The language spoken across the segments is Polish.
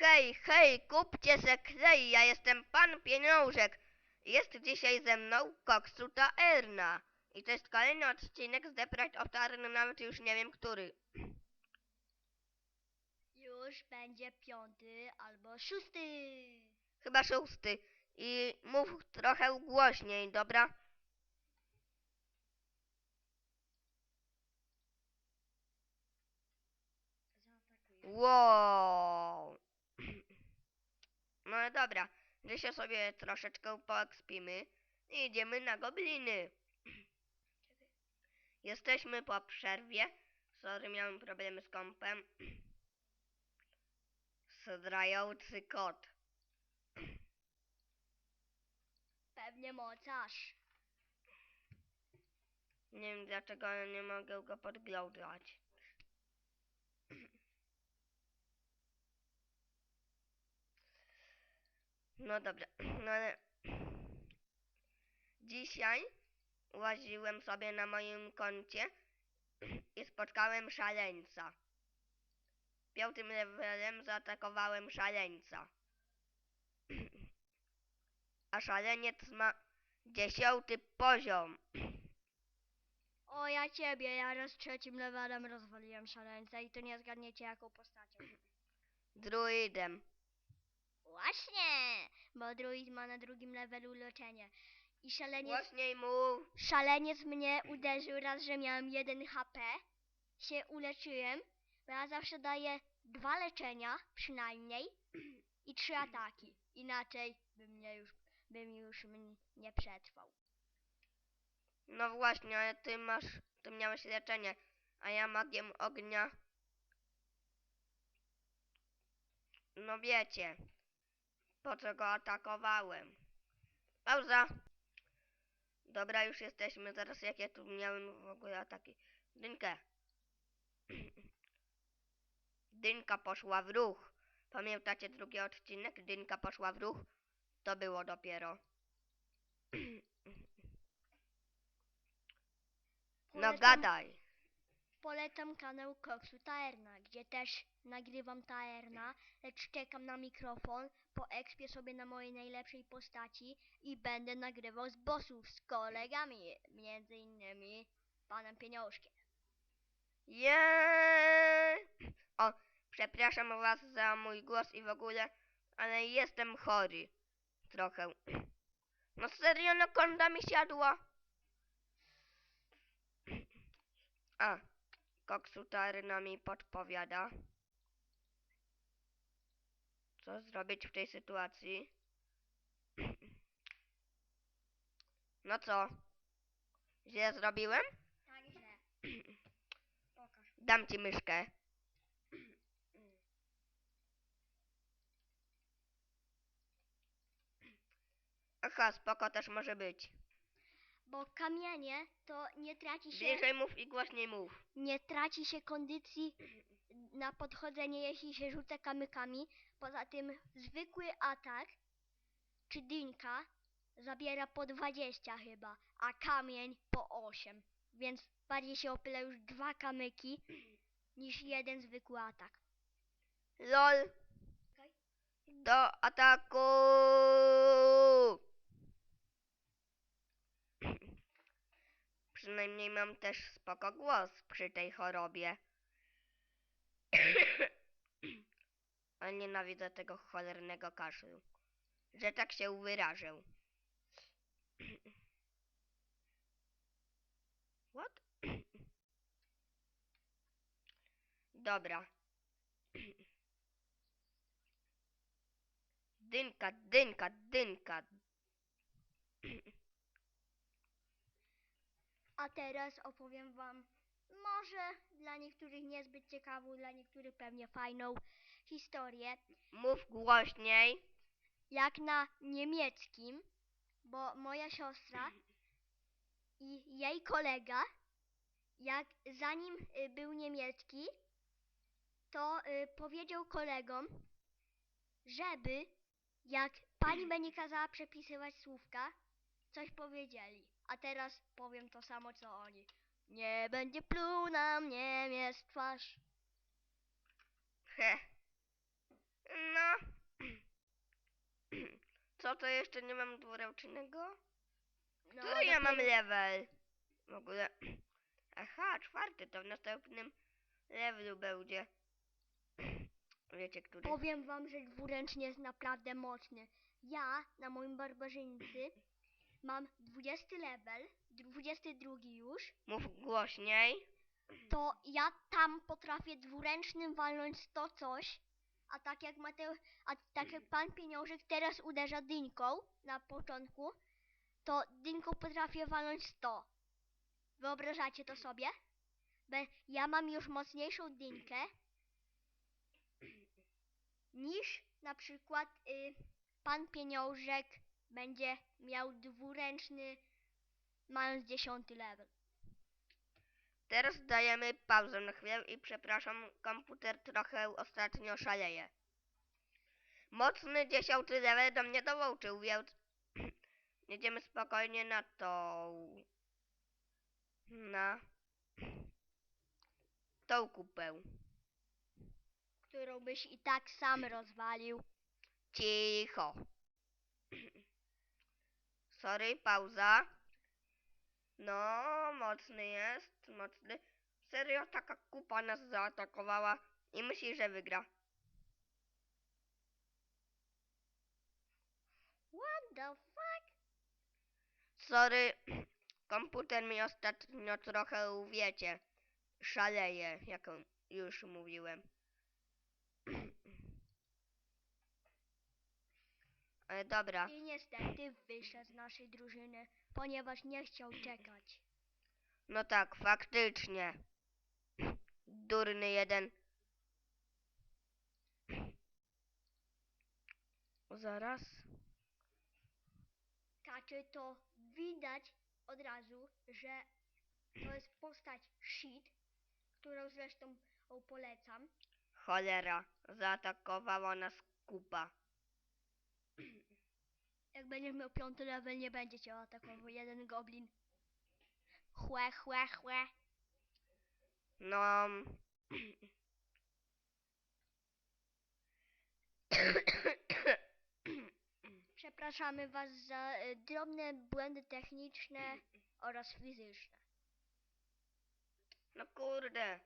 Hej, hej, kupcie se klej, ja jestem pan pieniążek. Jest dzisiaj ze mną Koksuta Erna. I to jest kolejny odcinek z of Tarn, nawet już nie wiem który. Już będzie piąty albo szósty. Chyba szósty. I mów trochę głośniej, dobra? Wow. No dobra, że się sobie troszeczkę poekspimy i idziemy na gobliny. Jesteśmy po przerwie. Sorry, miałem problemy z kompem. Zdrajający kot. Pewnie mocarz. Nie wiem dlaczego nie mogę go podglądać. No dobra, no ale dzisiaj łaziłem sobie na moim koncie i spotkałem szaleńca. Piątym levelem zaatakowałem szaleńca. A szaleniec ma dziesiąty poziom. O, ja ciebie, ja raz trzecim levelem rozwaliłem szaleńca i to nie zgadniecie jaką postacią. Druidem. Właśnie, bo druid ma na drugim levelu leczenie. I szaleniec, Głośniej mów. szaleniec mnie uderzył raz, że miałem 1 HP. Się uleczyłem, bo ja zawsze daję dwa leczenia przynajmniej i trzy ataki. Inaczej bym mnie już, bym już m- nie przetrwał. No właśnie, ale ty masz, ty miałeś leczenie, a ja magiem ognia. No wiecie, po co go atakowałem. Pauza. Dobra, już jesteśmy. Zaraz jak ja tu miałem w ogóle ataki. Dynkę. Dynka poszła w ruch. Pamiętacie drugi odcinek? Dynka poszła w ruch. To było dopiero. No gadaj. Polecam kanał Koksu Taerna, gdzie też nagrywam Taerna, lecz czekam na mikrofon, poekspię sobie na mojej najlepszej postaci i będę nagrywał z bossów z kolegami, między innymi panem Pieniążkiem. Jeee! O, przepraszam was za mój głos i w ogóle, ale jestem chory. Trochę. No serio, no konda mi siadła. A, koksutarna mi podpowiada. Co zrobić w tej sytuacji? No co? Źle zrobiłem? Tak źle. Pokaż. Dam ci myszkę. Aha, spoko też może być. Bo kamienie to nie traci się, Bliżej mów i głośniej mów. nie traci się kondycji na podchodzenie, jeśli się rzuca kamykami. Poza tym zwykły atak czy dynka zabiera po 20 chyba, a kamień po 8. Więc bardziej się opyla już dwa kamyki niż jeden zwykły atak. LOL. Do ataku! Przynajmniej mam też spoko głos przy tej chorobie. Ale nienawidzę tego cholernego kaszlu. Że tak się wyrażę. What? Dobra. Dynka, dynka, dynka. A teraz opowiem wam może dla niektórych niezbyt ciekawą, dla niektórych pewnie fajną historię. Mów głośniej. jak na niemieckim, bo moja siostra i jej kolega, jak zanim y, był niemiecki, to y, powiedział kolegom, żeby jak pani będzie kazała przepisywać słówka, coś powiedzieli. A teraz powiem to samo co oni. Nie będzie pluł nam Niemiec w twarz. He. No, co, to jeszcze nie mam dwuręcznego? No, Który ja mam level? W ogóle. Aha, czwarty, to w następnym levelu będzie. Wiecie, który? Powiem wam, że dwuręczny jest naprawdę mocny. Ja na moim barbarzyńcy mam 20 level, 22 już. Mów głośniej. To ja tam potrafię dwuręcznym walnąć 100 coś. A tak jak Mateusz, a tak jak pan pieniążek teraz uderza dynką na początku, to dynką potrafię walnąć 100. Wyobrażacie to sobie? Be, ja mam już mocniejszą dynkę niż na przykład y, pan pieniążek będzie miał dwuręczny mając 10 level. Teraz dajemy pauzę na chwilę i przepraszam, komputer trochę ostatnio szaleje. Mocny dziesiąty level do mnie dołączył, więc jedziemy spokojnie na tą... na... tą kupę. którą byś i tak sam rozwalił. Cicho. Sorry, pauza. No, mocny jest, mocny. Serio, taka kupa nas zaatakowała i myśli, że wygra. What the fuck? Sorry, komputer mi ostatnio trochę, wiecie, szaleje, jak już mówiłem. Ale dobra, I niestety wyszedł z naszej drużyny, ponieważ nie chciał czekać. no tak, faktycznie. Durny jeden. Zaraz. Kaczy to widać od razu, że to jest postać shit, którą zresztą polecam. Cholera, zaatakowała nas kupa. Jak będziesz miał piąty level, nie będzie cię atakował jeden goblin. Chłe, chłe, chłe. No. Przepraszamy was za y, drobne błędy techniczne oraz fizyczne. No kurde,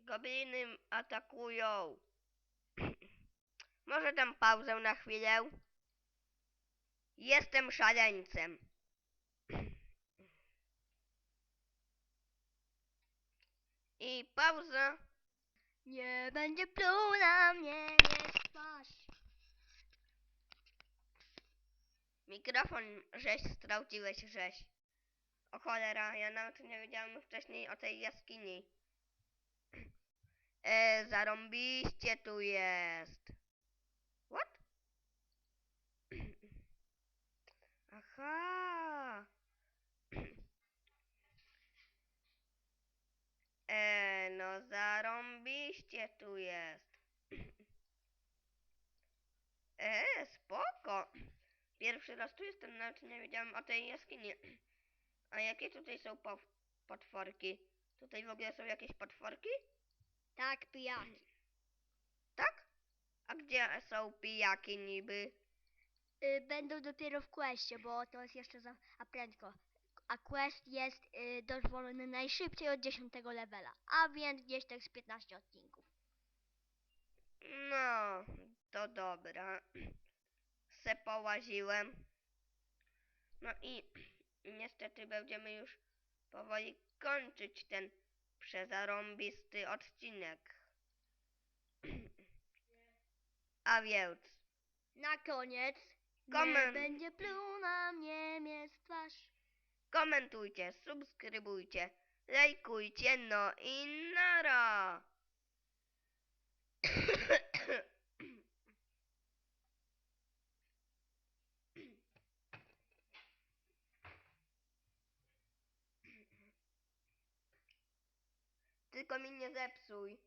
gobliny atakują. Może dam pauzę na chwilę? Jestem szaleńcem. I pauza. Nie będzie pluł na mnie, nie twarz. Mikrofon żeś strauciłeś, żeś. O cholera, ja nawet nie wiedziałem wcześniej o tej jaskini. E, zarąbiście tu jest. What? Aha. E, no zarąbiście tu jest. E, spoko. Pierwszy raz tu jestem, nawet nie wiedziałem o tej jaskini. A jakie tutaj są pow- potworki? Tutaj w ogóle są jakieś potworki? Tak, pijaki. Tak? A gdzie są pijaki niby? Y, będą dopiero w questie, bo to jest jeszcze za a prędko. A quest jest y, dozwolony najszybciej od 10 levela, a więc gdzieś tak z 15 odcinków. No, to dobra. Se połaziłem. No i niestety będziemy już powoli kończyć ten przezarąbisty odcinek. A więc Na koniec nie Komen- będzie pluł na mnie mieć twarz. komentujcie, subskrybujcie, lajkujcie, no i nara! Tylko mi nie zepsuj.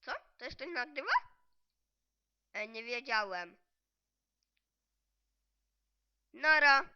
Co? To jeszcze nagrywa? E, nie wiedziałem. Nara.